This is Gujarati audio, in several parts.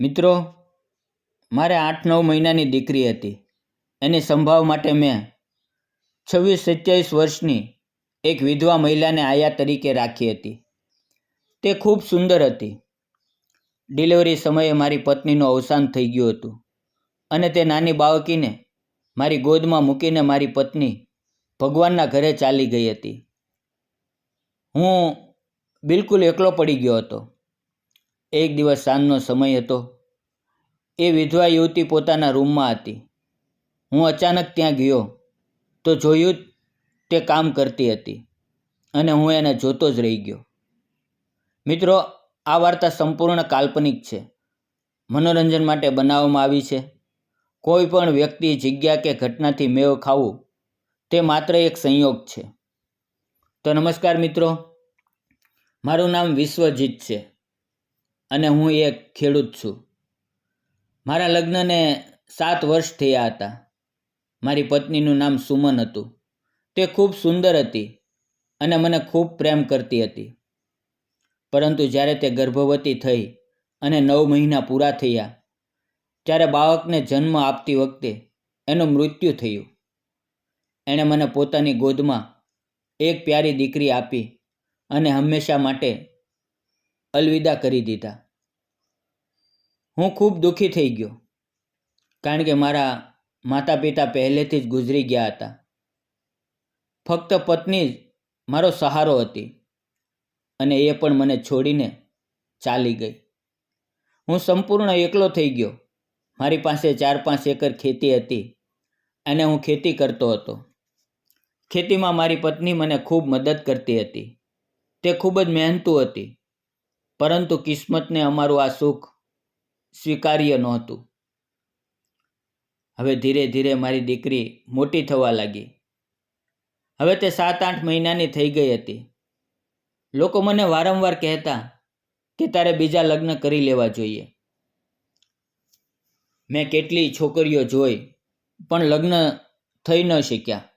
મિત્રો, મારે આઠ નવ મહિનાની દીકરી હતી. એની સંભાવ માટે મેં છવ્વીસ સત્યાવીસ વર્ષની એક વિધવા મહિલાને આયા તરીકે રાખી હતી. તે ખૂબ સુંદર હતી. ડિલિવરી સમયે મારી પત્નીનું અવસાન થઈ ગયું હતું અને તે નાની બાળકીને મારી ગોદમાં મૂકીને મારી પત્ની ભગવાનના ઘરે ચાલી ગઈ હતી. હું બિલકુલ એકલો પડી ગયો હતો. એક દિવસ સાંજનો સમય હતો. એ વિધવા યુવતી પોતાના રૂમમાં હતી. હું અચાનક ત્યાં ગયો તો જોયું તે કામ કરતી હતી અને હું એને જોતો જ રહી ગયો. મિત્રો, આ વાર્તા સંપૂર્ણ કાલ્પનિક છે. મનોરંજન માટે બનાવવામાં આવી છે. કોઈ પણ વ્યક્તિ જગ્યા કે ઘટનાથી મેળ ખાવું તે માત્ર એક સંયોગ છે. તો નમસ્કાર મિત્રો, મારું નામ વિશ્વજીત છે. અને હું એક ખેડૂત છું. મારા લગ્નને સાત વર્ષ થયા હતા. મારી પત્નીનું નામ સુમન હતું. તે ખૂબ સુંદર હતી અને મને ખૂબ પ્રેમ કરતી હતી. પરંતુ જ્યારે તે ગર્ભવતી થઈ અને નવ મહિના પૂરા થયા, ત્યારે બાળકને જન્મ આપતી વખતે એનું મૃત્યુ થયું. એણે મને પોતાની ગોદમાં એક પ્યારી દીકરી આપી અને હંમેશા માટે અલવિદા કરી દીધા. હું ખૂબ દુઃખી થઈ ગયો, કારણ કે મારા માતા પિતા પહેલેથી જ ગુજરી ગયા હતા. ફક્ત પત્ની જ મારો સહારો હતી અને એ પણ મને છોડીને ચાલી ગઈ. હું સંપૂર્ણ એકલો થઈ ગયો. મારી પાસે ચાર પાંચ એકર ખેતી હતી અને હું ખેતી કરતો હતો. ખેતીમાં મારી પત્ની મને ખૂબ મદદ કરતી હતી. તે ખૂબ જ મહેનતુ હતી. પરંતુ કિસ્મતને અમારું આ સુખ સ્વીકાર્ય નહોતું. હવે ધીરે ધીરે મારી દીકરી મોટી થવા લાગી. હવે તે સાત આઠ મહિનાની થઈ ગઈ હતી. લોકો મને વારંવાર કહેતા કે તારે બીજા લગ્ન કરી લેવા જોઈએ. મેં કેટલી છોકરીઓ જોઈ, પણ લગ્ન થઈ ન શક્યા.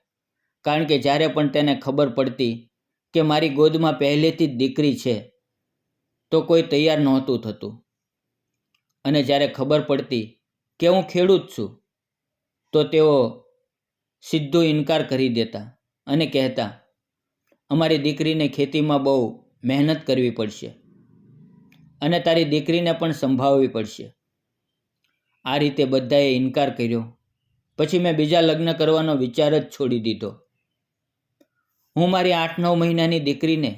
કારણ કે જ્યારે પણ તેને ખબર પડતી કે મારી ગોદમાં પહેલેથી જ દીકરી છે તો કોઈ તૈયાર નહોતું થતું. અને જ્યારે ખબર પડતી કે હું ખેડૂત છું, તો તેઓ સીધો ઇનકાર કરી દેતા અને કહેતા, અમારી દીકરીને ખેતીમાં બહુ મહેનત કરવી પડશે અને તારી દીકરીને પણ સંભાળવી પડશે. આ રીતે બધાએ ઇનકાર કર્યો. પછી મેં બીજા લગ્ન કરવાનો વિચાર જ છોડી દીધો. હું મારી આઠ નવ મહિનાની દીકરીને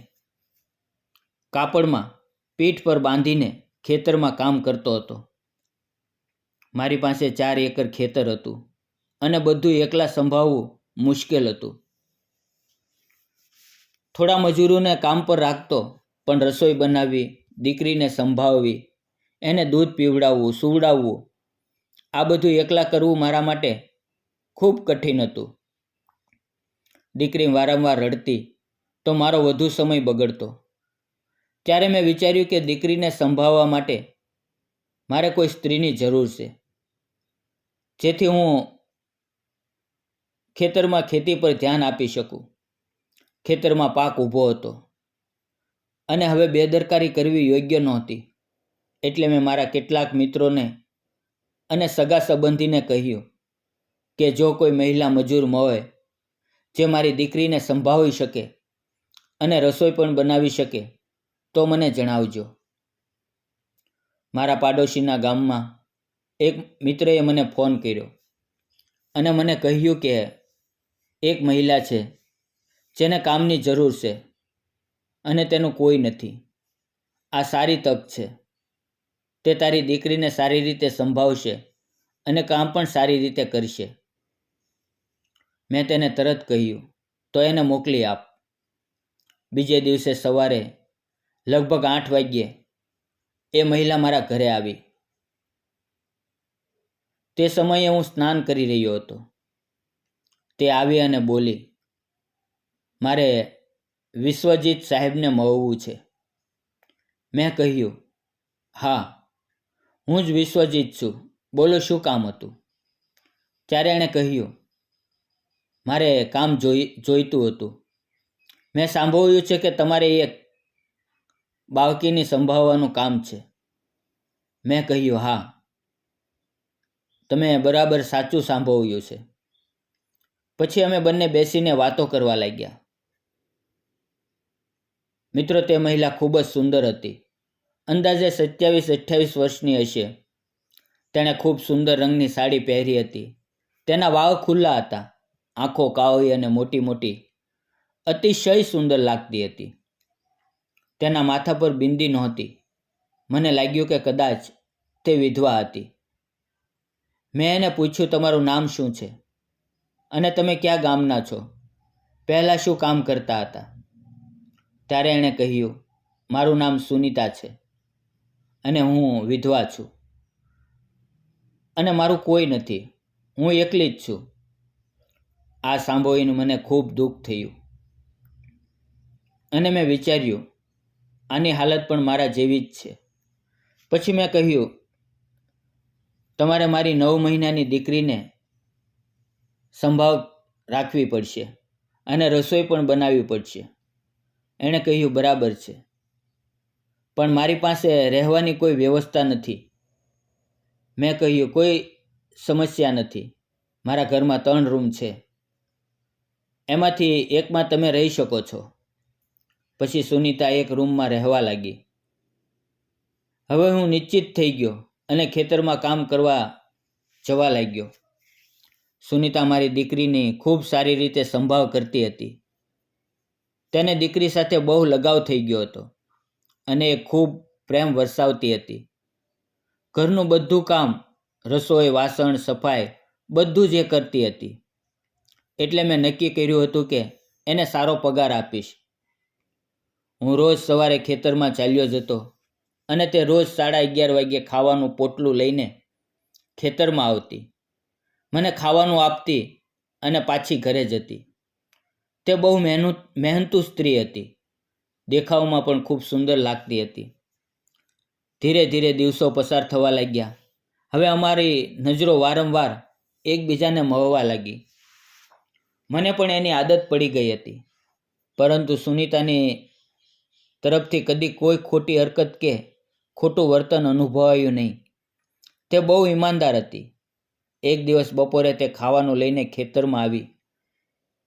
કાપડમાં પીઠ પર બાંધીને ખેતરમાં કામ કરતો હતો. મારી પાસે ચાર એકર ખેતર હતું અને બધું એકલા સંભાળવું મુશ્કેલ હતું. થોડા મજૂરોને કામ પર રાખતો, પણ રસોઈ બનાવવી દીકરીને સંભાળવી, એને દૂધ પીવડાવવું, સુવડાવવું, આ બધું એકલા કરવું મારા માટે ખૂબ કઠિન હતું. દીકરી વારંવાર રડતી, તો મારો વધુ સમય બગડતો. ત્યારે મેં વિચાર્યું કે દીકરીને સંભાળવા માટે મારે કોઈ સ્ત્રીની જરૂર છે. જેથી હું ખેતરમાં ખેતી પર ધ્યાન આપી શકું. ખેતરમાં પાક ઊભો હતો. અને હવે બેદરકારી કરવી યોગ્ય નહોતી. એટલે મેં મારા કેટલાક મિત્રોને અને સગા સંબંધીને કહ્યું કે જો કોઈ મહિલા મજૂર મળે જે મારી દીકરીને સંભાળી શકે અને રસોઈ પણ બનાવી શકે તો મને જણાવજો. મારા પાડોશીના ગામમાં એક મિત્રએ મને ફોન કર્યો અને મને કહ્યું કે એક મહિલા છે, જેને કામની જરૂર છે અને તેનું કોઈ નથી. આ સારી તક છે. તે તારી દીકરીને સારી રીતે સંભાળશે અને કામ પણ સારી રીતે કરશે. મેં તેને તરત કહ્યું, તો એને મોકલી આપ. બીજે દિવસે સવારે લગભગ આઠ વાગ્યે એ મહિલા મારા ઘરે આવી. તે સમયે હું સ્નાન કરી રહ્યો હતો. તે આવી અને બોલી, મારે વિશ્વજીત સાહેબને મળવું છે. મેં કહ્યું, હા, હું જ વિશ્વજીત છું. બોલો શું કામ હતું? ત્યારે એણે કહ્યું, મારે કામ જોઈ, જોઈતું હતું. મેં સાંભળ્યું છે કે તમારે એક બાળકીની સંભાળવાનું કામ છે. મેં કહ્યું, હા. તમે બરાબર સાચું સાંભળ્યું છે. પછી અમે બંને બેસીને વાતો કરવા લાગ્યા. મિત્રો, તે મહિલા ખૂબ જ સુંદર હતી. અંદાજે સત્યાવીસ, અઠ્યાવીસ વર્ષની હશે. તેણે ખૂબ સુંદર રંગની સાડી પહેરી હતી. તેના વાળ ખુલ્લા હતા. આંખો કાળી અને મોટી મોટી અતિશય સુંદર લાગતી હતી. તેના માથા પર બિંદી નહોતી. મને લાગ્યું કે કદાચ તે વિધવા હતી. મેં એને પૂછ્યું, તમારું નામ શું છે? અને તમે ક્યાં ગામના છો? પહેલાં શું કામ કરતા હતા? ત્યારે એણે કહ્યું, મારું નામ સુનિતા છે અને હું વિધવા છું. અને મારું કોઈ નથી. હું એકલી જ છું. આ સાંભળીને મને ખૂબ દુઃખ થયું. અને મેં વિચાર્યું આની હાલત પણ મારા જેવી જ છે. પછી મેં કહ્યું, તમારે મારી નવ મહિનાની દીકરીને સંભાળ રાખવી પડશે અને રસોઈ પણ બનાવવી પડશે. એણે કહ્યું, બરાબર છે. પણ મારી પાસે રહેવાની કોઈ વ્યવસ્થા નથી. મેં કહ્યું, કોઈ સમસ્યા નથી. મારા ઘરમાં ત્રણ રૂમ છે. એમાંથી એકમાં તમે રહી શકો છો. પછી સુનીતા એક રૂમમાં રહેવા લાગી. હવે હું નિશ્ચિત થઈ ગયો અને ખેતરમાં કામ કરવા જવા લાગ્યો. સુનીતા મારી દીકરીની ખૂબ સારી રીતે સંભાળ કરતી હતી. તેને દીકરી સાથે બહુ લગાવ થઈ ગયો હતો અને એ ખૂબ પ્રેમ વરસાવતી હતી. ઘરનું બધું કામ, રસોઈ, વાસણ, સફાઈ બધું જ એ કરતી હતી. એટલે મેં નક્કી કર્યું હતું કે એને સારો પગાર આપીશ. હું રોજ સવારે ખેતરમાં ચાલ્યો જતો અને તે રોજ સાડા અગિયાર વાગ્યે ખાવાનું પોટલું લઈને ખેતરમાં આવતી. મને ખાવાનું આપતી અને પાછી ઘરે જતી. તે બહુ મહેનત મહેનતુ સ્ત્રી હતી. દેખાવમાં પણ ખૂબ સુંદર લાગતી હતી. ધીરે ધીરે દિવસો પસાર થવા લાગ્યા. હવે અમારી નજરો વારંવાર એકબીજાને મળવા લાગી. મને પણ એની આદત પડી ગઈ હતી. પરંતુ સુનીતાની તરફથી કદી કોઈ ખોટી હરકત કે ખોટું વર્તન અનુભવાયું નહીં. તે બહુ ઈમાનદાર હતી. એક દિવસ બપોરે તે ખાવાનું લઈને ખેતરમાં આવી.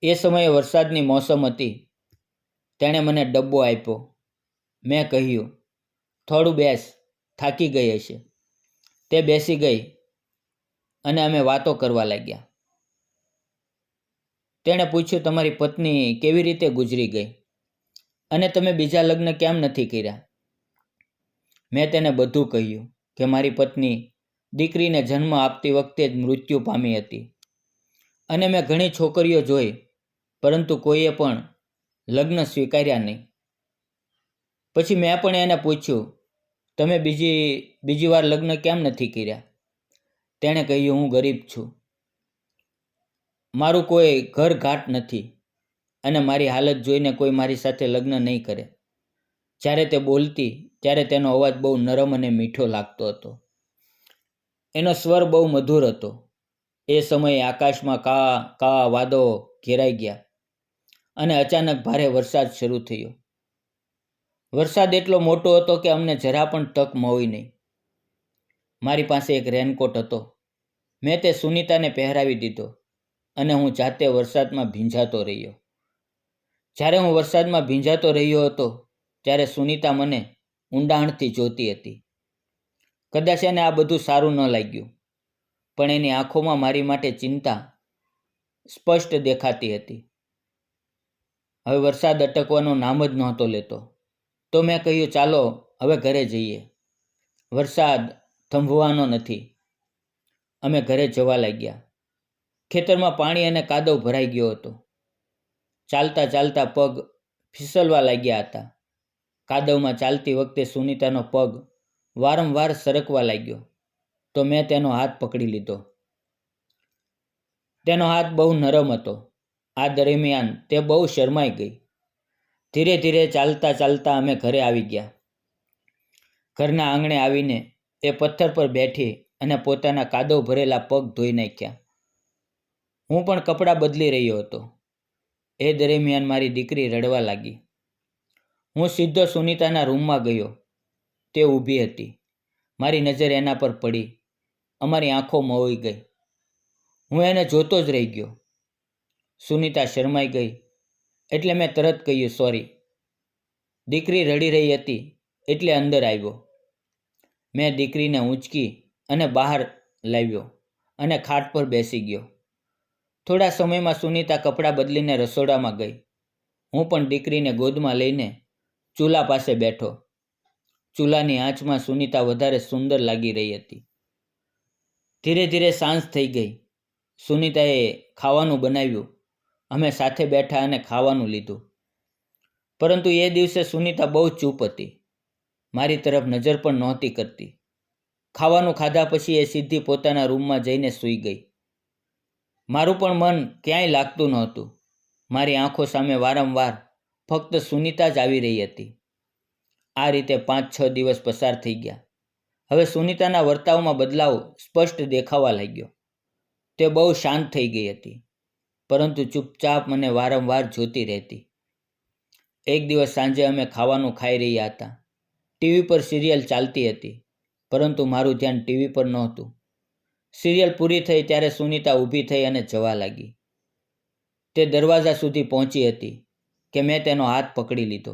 એ સમયે વરસાદની મોસમ હતી. તેણે મને ડબ્બો આપ્યો. મેં કહ્યું, થોડું બેસ, થાકી ગઈ હશે. તે બેસી ગઈ અને અમે વાતો કરવા લાગ્યા. તેણે પૂછ્યું, તમારી પત્ની કેવી રીતે ગુજરી ગઈ? અને તમે બીજા લગ્ન કેમ નથી કર્યા? મેં તેને બધું કહ્યું કે મારી પત્ની દીકરીને જન્મ આપતી વખતે જ મૃત્યુ પામી હતી. અને મેં ઘણી છોકરીઓ જોઈ, પરંતુ કોઈએ પણ લગ્ન સ્વીકાર્યા નહીં. પછી મેં પણ એને પૂછ્યું, તમે બીજી બીજી વાર લગ્ન કેમ નથી કર્યા? તેણે કહ્યું, હું ગરીબ છું. મારું કોઈ ઘર ઘાટ નથી. અને મારી હાલત જોઈને કોઈ મારી સાથે લગ્ન નહીં કરે. જ્યારે તે બોલતી, ત્યારે તેનો અવાજ બહુ નરમ અને મીઠો લાગતો હતો. એનો સ્વર બહુ મધુર હતો. એ સમયે આકાશમાં કા કા વાદળો ઘેરાઈ ગયા અને અચાનક ભારે વરસાદ શરૂ થયો. વરસાદ એટલો મોટો હતો કે અમને જરા પણ તક મળી નહીં. મારી પાસે એક રેનકોટ હતો. મેં તે સુનિતાને પહેરાવી દીધો અને હું જાતે વરસાદમાં ભીંજાતો રહ્યો. જ્યારે હું વરસાદમાં ભીંજાતો રહ્યો હતો, ત્યારે સુનિતા મને ઊંડાણથી જોતી હતી. કદાચ એને આ બધું સારું ન લાગ્યું, પણ એની આંખોમાં મારી માટે ચિંતા સ્પષ્ટ દેખાતી હતી. હવે વરસાદ અટકવાનો નામ જ નહોતો લેતો. તો મેં કહ્યું, ચાલો, હવે ઘરે જઈએ. વરસાદ થંભવાનો નથી. અમે ઘરે જવા લાગ્યા. ખેતરમાં પાણી અને કાદવ ભરાઈ ગયો હતો. ચાલતા ચાલતા પગ ફિસલવા લાગ્યા હતા. કાદવમાં ચાલતી વખતે સુનિતાનો પગ વારંવાર સરકવા લાગ્યો. તો મેં તેનો હાથ પકડી લીધો. તેનો હાથ બહુ નરમ હતો. આ દરમિયાન તે બહુ શરમાઈ ગઈ. ધીરે ધીરે ચાલતા ચાલતા અમે ઘરે આવી ગયા. ઘરના આંગણે આવીને એ પથ્થર પર બેઠી અને પોતાના કાદવ ભરેલા પગ ધોઈ નાખ્યા. હું પણ કપડાં બદલી રહ્યો હતો. એ દરમિયાન મારી દીકરી રડવા લાગી. હું સીધો સુનિતાના રૂમમાં ગયો. તે ઊભી હતી. મારી નજર એના પર પડી. અમારી આંખો મોઈ ગઈ. હું એને જોતો જ રહી ગયો. સુનિતા શરમાઈ ગઈ. એટલે મેં તરત કહ્યું, સોરી. દીકરી રડી રહી હતી એટલે અંદર આવ્યો. મેં દીકરીને ઊંચકી અને બહાર લાવ્યો અને ખાટ પર બેસી ગયો. થોડા સમયમાં સુનિતા કપડાં બદલીને રસોડામાં ગઈ. હું પણ દીકરીને ગોદમાં લઈને ચૂલા પાસે બેઠો. ચૂલાની આંચમાં સુનિતા વધારે સુંદર લાગી રહી હતી. ધીરે ધીરે સાંજ થઈ ગઈ. સુનિતાએ ખાવાનું બનાવ્યું. અમે સાથે બેઠા અને ખાવાનું લીધું. પરંતુ એ દિવસે સુનિતા બહુ ચૂપ હતી. મારી તરફ નજર પણ નહોતી કરતી. ખાવાનું ખાધા પછી એ સીધી પોતાના રૂમમાં જઈને સૂઈ ગઈ. મારું પણ મન ક્યાંય લાગતું નહોતું. મારી આંખો સામે વારંવાર ફક્ત સુનિતા જ આવી રહી હતી. આ રીતે પાંચ છ દિવસ પસાર થઈ ગયા. હવે સુનિતાના વર્તાવમાં બદલાવ સ્પષ્ટ દેખાવા લાગ્યો. તે બહુ શાંત થઈ ગઈ હતી, પરંતુ ચૂપચાપ મને વારંવાર જોતી રહેતી. એક દિવસ સાંજે અમે ખાવાનું ખાઈ રહ્યા હતા. ટીવી પર સિરિયલ ચાલતી હતી, પરંતુ મારું ધ્યાન ટીવી પર નહોતું. સિરિયલ પૂરી થઈ ત્યારે સુનિતા ઊભી થઈ અને જવા લાગી. તે દરવાજા સુધી પહોંચી હતી કે મેં તેનો હાથ પકડી લીધો.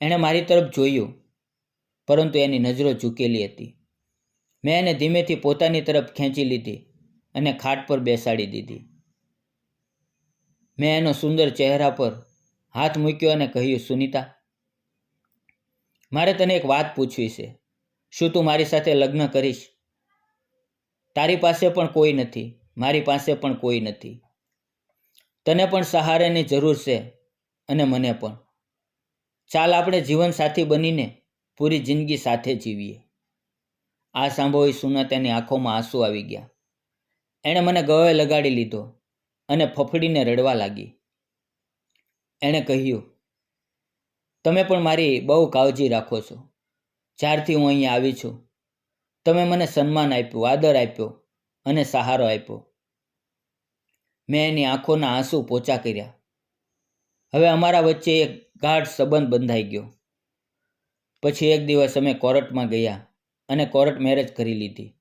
એણે મારી તરફ જોયું, પરંતુ એની નજરો ઝૂકેલી હતી. મેં એને ધીમેથી પોતાની તરફ ખેંચી લીધી અને ખાટ પર બેસાડી દીધી. મેં એનો સુંદર ચહેરા પર હાથ મૂક્યો અને કહ્યું, સુનિતા, મારે તને એક વાત પૂછવી છે. શું તું મારી સાથે લગ્ન કરીશ? તારી પાસે પણ કોઈ નથી, મારી પાસે પણ કોઈ નથી. તને પણ સહારાની જરૂર છે અને મને પણ. ચાલ આપણે જીવનસાથી બનીને પૂરી જિંદગી સાથે જીવીએ. આ સાંભળી તેની આંખોમાં આંસુ આવી ગયા. એણે મને ગળે લગાડી લીધો અને ફફડીને રડવા લાગી. એણે કહ્યું, તમે પણ મારી બહુ કાળજી રાખો છો. જ્યારથી હું અહીંયા આવી છું તમે મને સન્માન આપ્યું, આદર આપ્યો અને સહારો આપ્યો. મેં એની આંખોના આંસુ પોચા કર્યા. હવે અમારા વચ્ચે એક ગાઢ સંબંધ બંધાઈ ગયો. પછી એક દિવસ અમે કોર્ટમાં ગયા અને કોર્ટ મેરેજ કરી લીધી.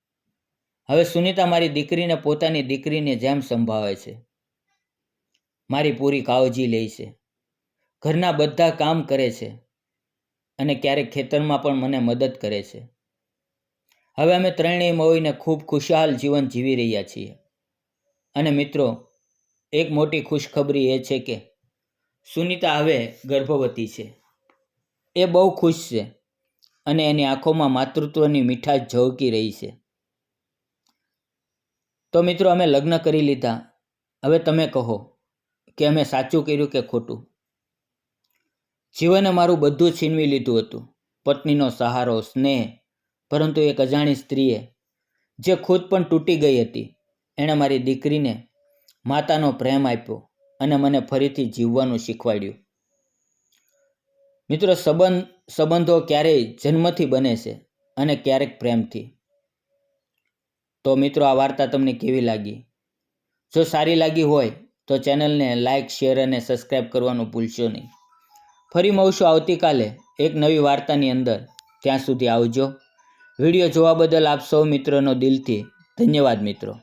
હવે સુનિતા મારી દીકરીને પોતાની દીકરીને જેમ સંભાળે છે. મારી પૂરી કાળજી લે છે. ઘરના બધા કામ કરે છે અને ક્યારેક ખેતરમાં પણ મને મદદ કરે છે. હવે અમે ત્રણેય મળીને ખૂબ ખુશહાલ જીવન જીવી રહ્યા છીએ. અને મિત્રો, એક મોટી ખુશખબરી એ છે કે સુનિતા હવે ગર્ભવતી છે. એ બહુ ખુશ છે અને એની આંખોમાં માતૃત્વની મીઠાશ ઝળકી રહી છે. તો મિત્રો, અમે લગ્ન કરી લીધા. હવે તમે કહો કે અમે સાચું કર્યું કે ખોટું? જીવને મારું બધું છીનવી લીધું હતું. પત્નીનો સહારો, સ્નેહ પરંતુ એક અજાણી સ્ત્રીએ, જે ખુદ પણ તૂટી ગઈ હતી, એણે મારી દીકરીને માતાનો પ્રેમ આપ્યો અને મને ફરીથી જીવવાનું શીખવાડ્યું. મિત્રો, સંબંધ, સંબંધો ક્યારેય જન્મથી બને છે અને ક્યારેક પ્રેમથી. તો મિત્રો, આ વાર્તા તમને કેવી લાગી? જો સારી લાગી હોય, તો ચેનલને લાઇક શેર અને સબસ્ક્રાઈબ કરવાનું ભૂલશો નહીં. ફરી મળશું આવતીકાલે એક નવી વાર્તાની અંદર. ત્યાં સુધી આવજો. વીડિયો જોવા બદલ આપ સૌ મિત્રોનો દિલથી ધન્યવાદ મિત્રો.